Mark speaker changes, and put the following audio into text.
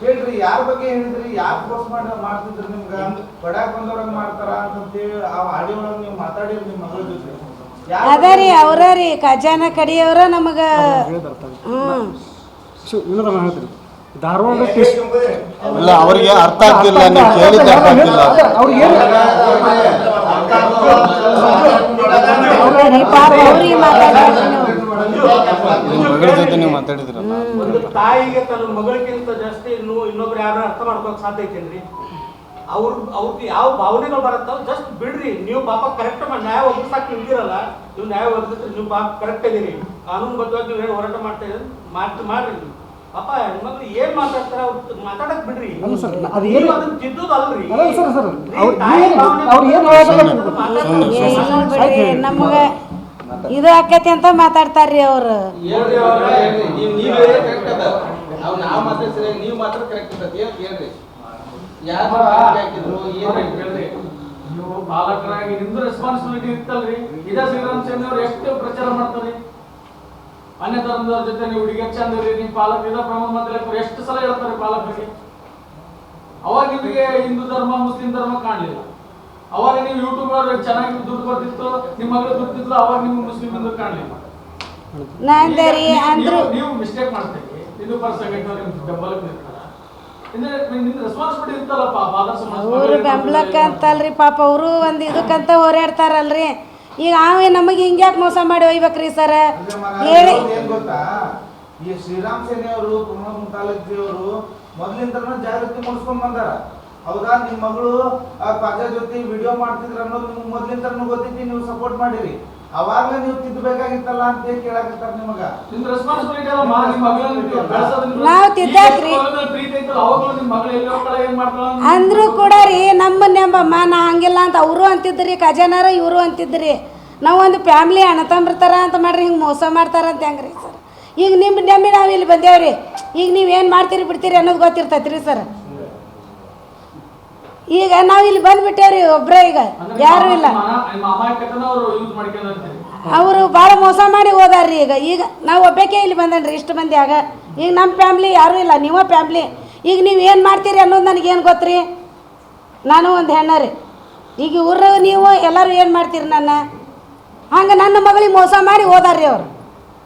Speaker 1: ಹೇಳ್ರಿ ಯಾರ ಬಗ್ಗೆ ಹೇಳಿದ್ರಿ ಯಾಕೆ ಫೋರ್ಸ್ ಮಾಡಿ ಮಾಡ್ತಿದ್ರಿ ನಿಮ್ಗ ಬಡ್ಯಾಕ್ ಬಂದವ್ರಂಗ ಮಾಡ್ತಾರ ಅಂತಂತೇಳಿ ಆ ಆಡಿಯೋ ಒಳಗೆ ನೀವು ಮಾತಾಡಿರಿ ನಿಮ್ಮ ಮಗಳ ಜೊತೆ ಯಾರ್
Speaker 2: ಅದ ರೀ ಅವ್ರ ರೀ ಖಜಾನ ಕಡಿಯವ್ರ ನಮಗ
Speaker 3: ಧಾರವಾಡ
Speaker 4: ಇಲ್ಲ ಅವರಿಗೆ ಅರ್ಥ ಆಗ್ತಿಲ್ಲ ನೀವು ಕೇಳಿದ್ದೆ ಅರ್ಥ ಆಗ್ತಿಲ್ಲ
Speaker 3: ಅವ್ರಿಗೆ ಏನು
Speaker 2: ರೀ ಪಾಪ ಅವ್ರಿಗೆ ಮಾತಾಡ್ರಿ ನೀವು
Speaker 4: ನಿಮ್ಮ ಮಗಳ ಜೊತೆ ನೀವು ಮಾತಾಡಿದ್ರಲ್ಲ.
Speaker 5: ಒಂದು ತಾಯಿಗೆ ತನ್ನ ಮಗಳಿಗಿಂತ ಜಾಸ್ತಿ ಇನ್ನು ಇನ್ನೊಬ್ರು ಯಾರು ಅರ್ಥ ಮಾಡ್ಕೊಕ್ ಸಾಧ್ಯ ಐತೇನ್ರಿ ಅವ್ರ ಅವ್ರಿಗೆ ಯಾವ ಭಾವನೆಗಳು ಬರುತ್ತಾವ ಜಸ್ಟ್ ಬಿಡ್ರಿ. ನೀವು ಪಾಪ ಕರೆಕ್ಟ್ ನ್ಯಾಯ ಒದಗಿಸಕ್ ನಿಂತಿರಲ್ಲ ನೀವು ನ್ಯಾಯ ಒದಗಿಸ್ರಿ ನೀವು ಪಾಪ ಕರೆಕ್ಟ್ ಇದೀರಿ. ಕಾನೂನು ಬದ್ಧವಾಗಿ ನೀವು ಏನು ಹೋರಾಟ ಮಾಡ್ತಾ ಇದ್ದೀರಿ ಮಾಡ್ತಿ ಮಾಡ್ರಿ ನೀವು. ಪಾಪ ಹೆಣ್ಮಕ್ಳು ಏನ್ ಮಾತಾಡ್ತಾರ ಅವ್ರು ಮಾತಾಡಕ್ ಬಿಡ್ರಿ.
Speaker 3: ಅಲ್ಲ ಸರ್, ಅದು
Speaker 5: ನೀವು
Speaker 3: ಏನು-
Speaker 5: ಅದನ್ನ
Speaker 3: ಸರ್, ಸರ್, ಅವ್ರು ಏನು-
Speaker 5: ಮಾತಾಡ್ತಾರೆ.
Speaker 2: ನಮಗೆ ಇದು ಆಕೈತಿ ಅಂತ ಮಾತಾಡ್ತಾರ್ರಿ ಅವರು.
Speaker 1: ನೀವು
Speaker 6: ಪಾಲಕರಾಗಿ ನಿಮ್ದು ರೆಸ್ಪಾನ್ಸಿಬಿಲಿಟಿ ಇತ್ತಲ್ರಿ? ಇದೇ ಶ್ರೀರಾಮ್ ಚಂದ್ರ ಅವ್ರು ಎಷ್ಟು ಪ್ರಚಾರ ಮಾಡ್ತಾರೆ? ಅನ್ಯ ಧರ್ಮದವ್ರ ಜೊತೆ ನೀವು ಹುಡುಗಿ ಚಂದ ಪ್ರಮಾಣ ಎಷ್ಟು ಸಲ ಹೇಳ್ತಾರೆ ಪಾಲಕರಿಗೆ? ಅವಾಗ ನಿಮಗೆ ಹಿಂದೂ ಧರ್ಮ ಮುಸ್ಲಿಂ ಧರ್ಮ ಕಾಣಲಿಲ್ಲ. ಅವಾಗ ನೀವು ಯೂಟ್ಯೂಬ್ ಅವ್ರು ಚೆನ್ನಾಗಿ ದುಡ್ಡು ಬರ್ತಿತ್ತು ನಿಮ್ಮ ಮಗಳು ದುಡ್ಡಿತ್ತು ಅವಾಗ ನಿಮ್ಗೆ ಮುಸ್ಲಿಂ ಹಿಂದೂ ಕಾಣಲಿಲ್ಲ.
Speaker 2: ನಾ ಅಂದೆ ರೀ ಅಂದ್ರು
Speaker 6: ನೀವು- ಮಿಸ್ಟೇಕ್ ಮಾಡ್ತೀವಿ ಇದು ಪರ ಸಂಘಟನೆ ನಿಮ್ಗೆ ಬೆಂಬಲಕ್ಕೆ ನಿಲ್ತಾರ ಅಂದ್ರೆ ನಿಮ್ದು ರೆಸ್ಪಾನ್ಸಿಬಿಲಿಟಿ ಇರ್ತಲ್ಲಪ್ಪ ಫಾದರ್ ಸಮಾಜ
Speaker 2: ಅವರು ಬೆಂಬಲಕ್ಕೆ ಅಂತಲ್ರಿ ಪಾಪ ಅವರು ಒಂದು ಇದಕ್ಕಂತ ಹೋರಾಡ್ತಾರಲ್ರಿ. ಈಗ ಅವ ನಮಗೆ ಹಿಂಗ್ಯಾಕೆ ಮೋಸ ಮಾಡಿ ಒಯ್ಬೇಕ್ರಿ ಸರ್? ಹೇಳಿ.
Speaker 1: ಗೊತ್ತಾ? ಈ ಶ್ರೀರಾಮ್ ಸೇನೆ ಅವರು ಕುಮಾರ ಮುತಾಲಜಿ ಅವರು ಮೊದಲಿಂದ ಜಾಗೃತಿ ಮೂಡಿಸ್ಕೊಂಡ್ ಬಂದಾರ. ಹೌದಾ ನಿಮ್ ಮಗಳು ಆ ಪದ ಜೊತೆ ವಿಡಿಯೋ ಮಾಡ್ತಿದ್ರ ಅನ್ನೋದು ನಿಮ್ಗೆ ಮೊದ್ಲಿಂದ ಗೊತ್ತೈತಿ ನೀವು ಸಪೋರ್ಟ್ ಮಾಡಿರಿ. ಅವಾಗ್ಲೇ ನೀವು ತಿದ್ದಬೇಕಾಗಿತ್ತಲ್ಲ ಅಂತ ಹೇಳಿ ಕೇಳಾಕತ್ತಾರ ನಿಮಗ?
Speaker 6: ನಿಮ್ದು ರೆಸ್ಪಾನ್ಸಿಬಿಲಿಟಿ ಅಲ್ಲ ಮಾ ನಿಮ್ಮ ಮಗಳನ್ನ ನೀವು ಬೆಳ್ಸೋದು
Speaker 2: ತಿದ್ದಾಕ್ರಿ.
Speaker 6: ನಿಮ್ಮ ಪ್ರೀತಿ ಐತಲ್ಲ ಅವಾಗ್ಲೂ ನಿಮ್ಮ ಮಗಳು ಎಲ್ಲಿ ಹೋಗ್ತಾಳೆ ಏನ್ ಮಾಡ್ತಾಳ
Speaker 2: ಅಂದ್ರು ಕೂಡ ರೀ ನಮ್ಮ ನೆಂಬಮ್ಮ ನಾ ಹಂಗಿಲ್ಲ ಅಂತ ಅವರು ಅಂತಿದ್ರಿ ಖಜಾನಾರ ಇವರು ಅಂತಿದ್ರಿ. ನಾವು ಒಂದು ಫ್ಯಾಮ್ಲಿ ಅಣ್ಣ ತಂಬಿರ್ತಾರ ಅಂತ ಮಾಡ್ರಿ ಹಿಂಗೆ ಮೋಸ ಮಾಡ್ತಾರ ಅಂತ ಹೆಂಗ್ರಿ ಸರ್? ಈಗ ನಿಮ್ಮ ನೆಮ್ಮಿ ನಾವು ಇಲ್ಲಿ ಬಂದೇವ್ರಿ. ಈಗ ನೀವು ಏನು ಮಾಡ್ತೀರಿ ಬಿಡ್ತೀರಿ ಅನ್ನೋದು ಗೊತ್ತಿರ್ತೈತ್ರಿ ರೀ ಸರ್. ಈಗ ನಾವು ಇಲ್ಲಿ ಬಂದ್ಬಿಟ್ಟೇವ್ರಿ ಒಬ್ಬರೇ ಈಗ ಯಾರು ಇಲ್ಲ.
Speaker 6: ಅವರು
Speaker 2: ಭಾಳ ಮೋಸ ಮಾಡಿ ಹೋದಾರ್ರಿ ಈಗ. ಈಗ ನಾವು ಒಬ್ಬಕ್ಕೆ ಇಲ್ಲಿ ಬಂದನ್ರಿ ಇಷ್ಟು ಮಂದಿ ಆಗ. ಈಗ ನಮ್ಮ ಫ್ಯಾಮ್ಲಿ ಯಾರೂ ಇಲ್ಲ ನಿಮ್ಮ ಫ್ಯಾಮ್ಲಿ. ಈಗ ನೀವು ಏನು ಮಾಡ್ತೀರಿ ಅನ್ನೋದು ನನಗೇನು ಗೊತ್ತ್ರಿ? ನಾನು ಒಂದು ಹೆಣ್ಣ ರೀ. ಈಗ ಊರ ನೀವು ಎಲ್ಲರೂ ಏನು ಮಾಡ್ತೀರಿ ನನ್ನ? ಹಂಗೆ ನನ್ನ ಮಗಳಿಗೆ ಮೋಸ ಮಾಡಿ ಹೋದಾರ್ರಿ ಅವ್ರು.